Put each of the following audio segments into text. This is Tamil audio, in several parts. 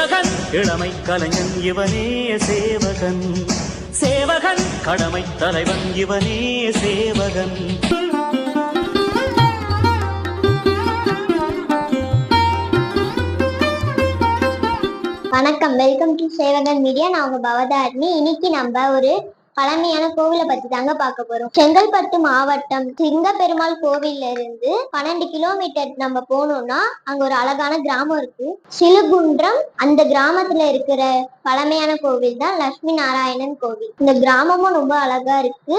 சேவகன். இளமை கலைஞன் இவனே சேவகன். சேவகன். கடமை தலைவன் இவனே சேவகன். வணக்கம். வெல்கம் டு சேவகன் மீடியா நான் உங்க பவதாரணி. இன்னைக்கு நம்ம ஒரு பழமையான கோவிலை பத்தி தாங்க பார்க்க போறோம். செங்கல்பட்டு மாவட்டம் சிங்க பெருமாள் கோவில்ல இருந்து பன்னெண்டு கிலோமீட்டர் நம்ம போனோம்னா அங்க ஒரு அழகான கிராமம் இருக்கு. சிலுகுன்றம் அந்த கிராமத்துல இருக்கிற பழமையான கோவில் தான் லட்சுமி நாராயணன் கோவில். இந்த கிராமமும் ரொம்ப அழகா இருக்கு.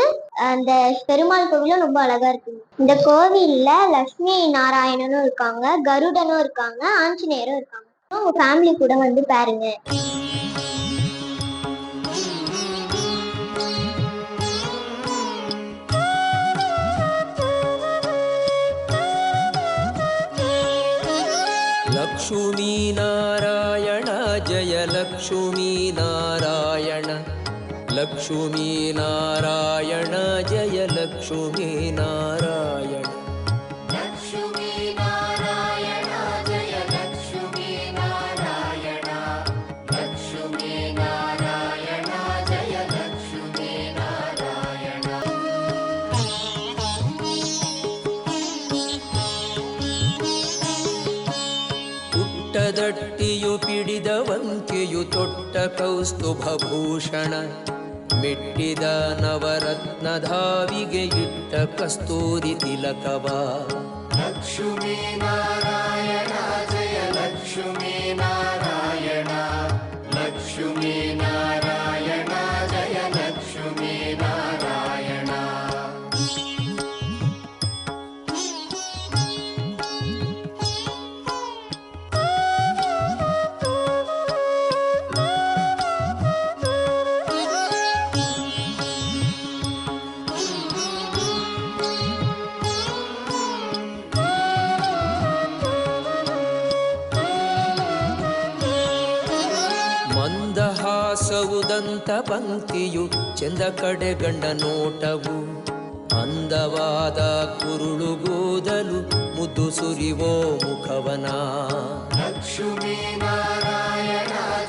அந்த பெருமாள் கோவிலும் ரொம்ப அழகா இருக்கு. இந்த கோவில்ல லட்சுமி நாராயணனும் இருக்காங்க கருடனும் இருக்காங்க ஆஞ்சநேயரும் இருக்காங்க. உங்க ஃபேமிலி கூட வந்து பாருங்க. लक्ष्मी नारायण जय लक्ष्मी नारायण। लक्ष्मी नारायण जय लक्ष्मी नारायण। ಪುಟ್ಟದಟ್ಟಿಯು ಪಿಡಿದವಂಕೆಯು ತೊಟ್ಟ ಕೌಸ್ತುಭಭೂಷಣ ಮೆಟ್ಟಿದ ನವರತ್ನಧಾವಿಗೆ ಇಟ್ಟ ಕಸ್ತೂರಿ ತಿಲಕವ. ಮಂದಹಾಸವುದಂತ ಪಂಕ್ತಿಯು ಚೆಂದ ಕಡೆ ಗಂಡ ನೋಟವು. ಅಂದವಾದ ಕುರುಳುಗೂದಲು ಮುದ್ದು ಸುರಿವೋ ಮುಖವನ. ಮೊಲ್ಲೆ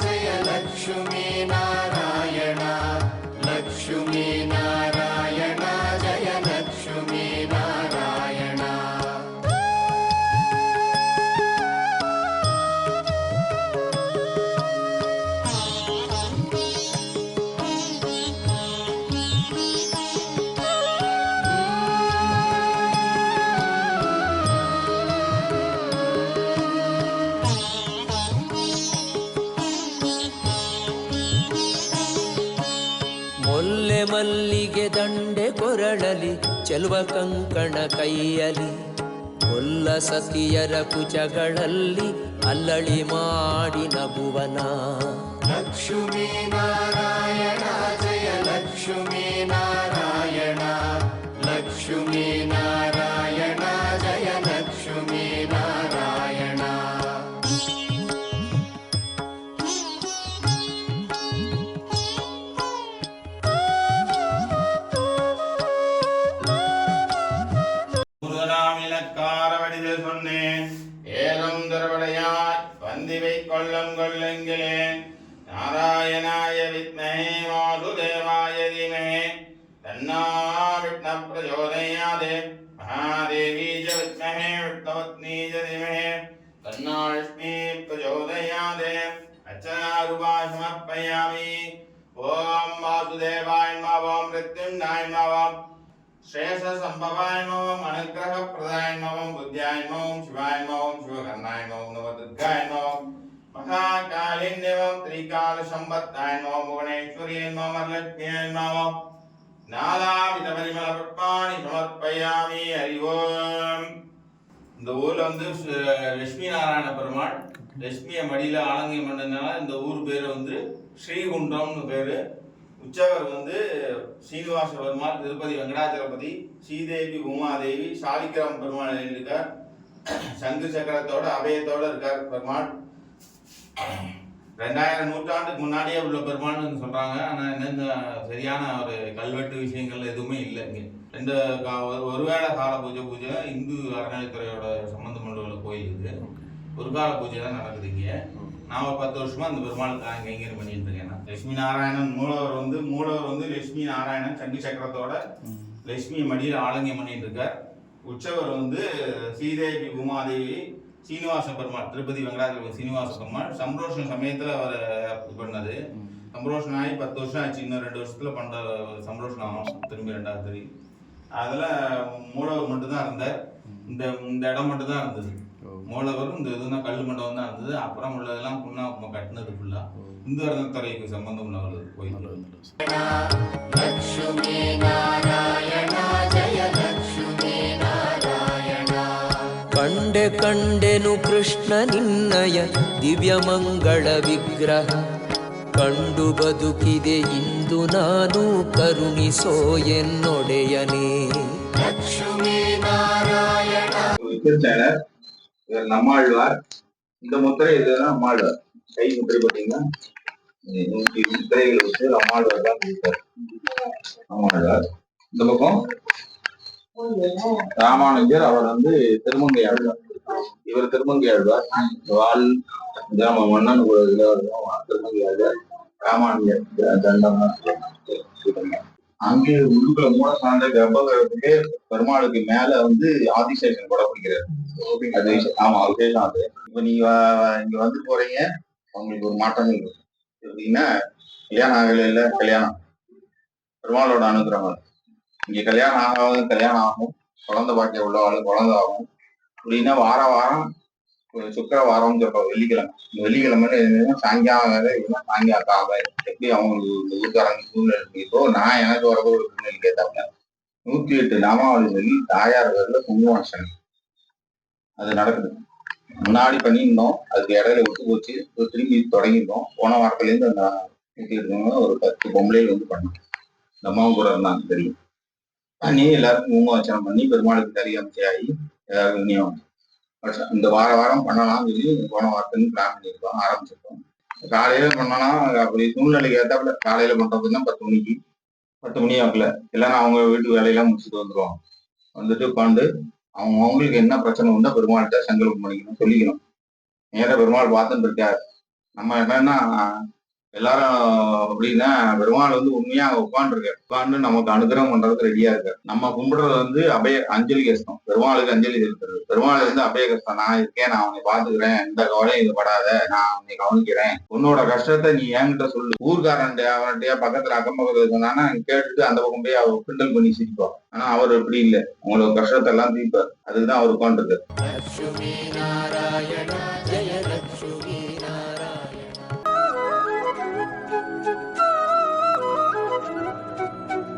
ಮಲ್ಲಿಗೆ ದಂಡೆ ಕೊರಳಲಿ, ಚೆಲುವ ಕಂಕಣ ಕೈಯಲಿ. ಕೊಲ್ಲ ಸತಿಯರ ಕುಚಗಳಲ್ಲಿ ಅಲ್ಲಳಿ ಮಾಡಿ ನಗುವನ. ಲಕ್ಷ್ಮೀನಾರಾಯಣ ಜಯ ಲಕ್ಷ್ಮೀನಾರಾಯಣ சமர்ப்பயாமி ஓம் வாசுதேவாய நம ஓம் மிருத்யுஞ்சாய நம ஓம் श्रेयस संभवाय नमः अनुग्रह प्रदाय नमः बुद्ध्याय नमः शिवाय नमः शिवकर्णाय नमः नवदुर्गाय नमः महाकालिन्यवं त्रिकाल संपत्ताय नमः भुवनेश्वर्यै नमः वरलक्ष्म्यै नमः நாலாவித பரிமள புஷ்பாணி சமர்ப்பயாமி ஹரி ஓம் இந்த ஊர்ல வந்து சு- லட்சுமி நாராயண பெருமாள் லட்சுமியை மடியில் ஆலங்கியம் பண்ணதுனால இந்த ஊர் பேர் வந்து ஸ்ரீகுண்டம்னு பேர். உற்சவர் வந்து சீனிவாச பெருமாள் திருப்பதி வெங்கடாச்சலபதி ஸ்ரீதேவி உமாதேவி சாலிகிராம் பெருமாள் இருக்கார். சங்கு சக்கரத்தோட அபயத்தோட இருக்கார் பெருமாள். ரெண்டாயிரம் நூற்றாண்டுக்கு முன்னாடியே உள்ள பெருமாள்னு சொல்கிறாங்க ஆனால் என்னென்ன சரியான ஒரு கல்வெட்டு விஷயங்கள் எதுவுமே இல்லை இங்கே. ரெண்டு ஒரு- ஒருவேளை கால பூஜை பூஜை இந்து அறநிலைத்துறையோட சம்மந்தம் உள்ள கோயில் இது. ஒரு கால பூஜை தான் நடக்குது இங்கே நான் ஒரு பத்து வருஷமா அந்த பெருமாளுக்கு கைங்கரியம் பண்ணிட்டு இருக்கேன். லட்சுமி நாராயணன் மூலவர் வந்து மூலவர் வந்து லட்சுமி நாராயணன் சண்டி சக்கரத்தோட லட்சுமி மடியில் ஆலங்கியம் பண்ணிட்டு இருக்கார். உற்சவர் வந்து ஸ்ரீதேவி உமாதேவி சீனிவாச பெருமாள் திருப்பதி வெங்கடாச்சலம் சீனிவாச பெருமாள். சம்ரோஷன் சமயத்தில் அவர் இது பண்ணது சம்ரோஷன் ஆகி பத்து வருஷம் ஆச்சு. இன்னும் ரெண்டு வருஷத்தில் பண்ணுற சம்ரோஷன் ஆகும். திரும்பி ரெண்டாவது அதில் மூலவர் மட்டும்தான் இருந்தார். இந்த இந்த இடம் மட்டும்தான் இருந்தது. மூலவர் இந்த இதுதான் கல் மண்டபம் தான் இருந்தது அப்புறம் உள்ளதெல்லாம் புண்ணா கட்டினது ஃபுல்லா இந்து அறத்துறைக்கு சம்பந்தம் உள்ள கோயில் ಕಂಡೆ ಕಂಡೆನು ಕೃಷ್ಣ ನಿನ್ನಯ ದಿವ್ಯಮಂಗಳ ವಿಗ್ರಹ ಕಂಡು ಬದುಕಿದೆ ಇಂದು ನಾನು ಕರುಣಿಸೋ ಎನ್ನೊಡೆಯನೇ திருச்சேனர் இவர் நம்மாழ்வார் இந்த முத்திரை இதுதான் நம்மாழ்வார் கை முத்திரை பார்த்தீங்கன்னா நூத்தி முத்திரைகளை வச்சு நம்மாழ்வார் தான் கொடுத்தார் நம்மாழ்வார் இந்த பக்கம் ராமானுஜர் அவர் வந்து திருமங்கை ஆழ்வார். இவர் திருமங்கை ஆழ்வார். வால் ஜாம மன்னன் திருமங்கை ஆழ்வார். ராமானுஜர் தண்டம் அங்கே உள்ளுக்குள்ள மூல சார்ந்த கர்ப்பகிரகத்துக்கு பெருமாளுக்கு மேல வந்து ஆதிசேஷன் கூட பிடிக்கிறார் அது ஆமா விசேஷம் அது. இப்ப நீங்க இங்க வந்து போறீங்க உங்களுக்கு ஒரு மாற்றம் இருக்கு. எப்படின்னா கல்யாணம் ஆகல இல்ல கல்யாணம். பெருமாளோட அனுகிரகம். இங்க கல்யாணம் ஆகாத கல்யாணம் ஆகும். குழந்தை பாக்கிய ஆளு குழந்தை ஆகும். அப்படின்னா வார வாரம் ஒரு சொல்றோம் வெள்ளிக்கிழமை இந்த வெள்ளிக்கிழமை சாயங்காலம் வேலை இல்லைன்னா சாயங்காலம் எப்படி அவங்களுக்கு இந்த ஊர்க்காரங்க சூழ்நிலை இருக்கோ நான் எனக்கு வரது ஒரு சூழ்நிலை கேட்டாங்க நூத்தி எட்டு நாமாவளி சொல்லி தாயார் பேர்ல குங்குமாசனம் அது நடக்குது. முன்னாடி பண்ணியிருந்தோம். அதுக்கு இடையில விட்டு போச்சு. திரும்பி தொடங்கியிருந்தோம் போன வாரத்துல இருந்து அந்த நூத்தி எட்டு ஒரு பத்து பொம்பளையில் வந்து பண்ணோம். இந்த அம்மாவும் கூட இருந்தாங்க தெரியும். பண்ணி எல்லாருக்கும் குங்குமாசனம் பண்ணி பெருமாளுக்கு கறி அமைச்சி ஆகி எல்லாருக்கும் விநியோகம் இந்த வார வாரம் பண்ணலாம் சொல்லி போன வாரத்துக்கு பிளான் பண்ணியிருக்கோம் ஆரம்பிச்சிருக்கோம். காலையில பண்ணோம்னா அப்படி சூழ்நிலைக்கு ஏத்தாப்புல காலையில பண்றதுன்னா பத்து மணிக்கு பத்து மணி ஆகல. இல்லைன்னா அவங்க வீட்டு வேலையெல்லாம் முடிச்சுட்டு வந்துருவாங்க. வந்துட்டு உட்காந்து அவங்க அவங்களுக்கு என்ன பிரச்சனை உண்டா பெருமாள்கிட்ட சங்கல்பம் பண்ணிக்கணும் சொல்லிக்கணும். நேரா பெருமாள் பார்த்துட்டு இருக்காரு. நம்ம என்னன்னா எல்லாரும் அப்படின்னா பெருமாள் வந்து உண்மையா அங்க உட்காந்துருக்காரு உட்காந்து நமக்கு அனுகிரகம் பண்றதுக்கு ரெடியா இருக்காரு. நம்ம கும்பிடுறது வந்து அபய அஞ்சலி கஷ்டம். பெருமாளுக்கு அஞ்சலி செலுத்துறது. பெருமாள் வந்து அபய கஷ்டம். நான் இருக்கேன் நான் உன்னை பாத்துக்கிறேன் எந்த கவலையும் இது படாத. நான் உன்னை கவனிக்கிறேன். உன்னோட கஷ்டத்தை நீ என்கிட்ட சொல்லு. ஊர்காரன்ட்டு அவன்கிட்டயா பக்கத்துல அக்கம் பக்கத்துல இருந்தானா கேட்டுட்டு அந்த பக்கம் போய் அவர் கிண்டல் பண்ணி சிரிப்பான் ஆனா அவர் அப்படி இல்ல. உங்களோட கஷ்டத்தை எல்லாம் தீர்ப்பார். அதுக்குதான் அவர் உட்காந்துருக்காரு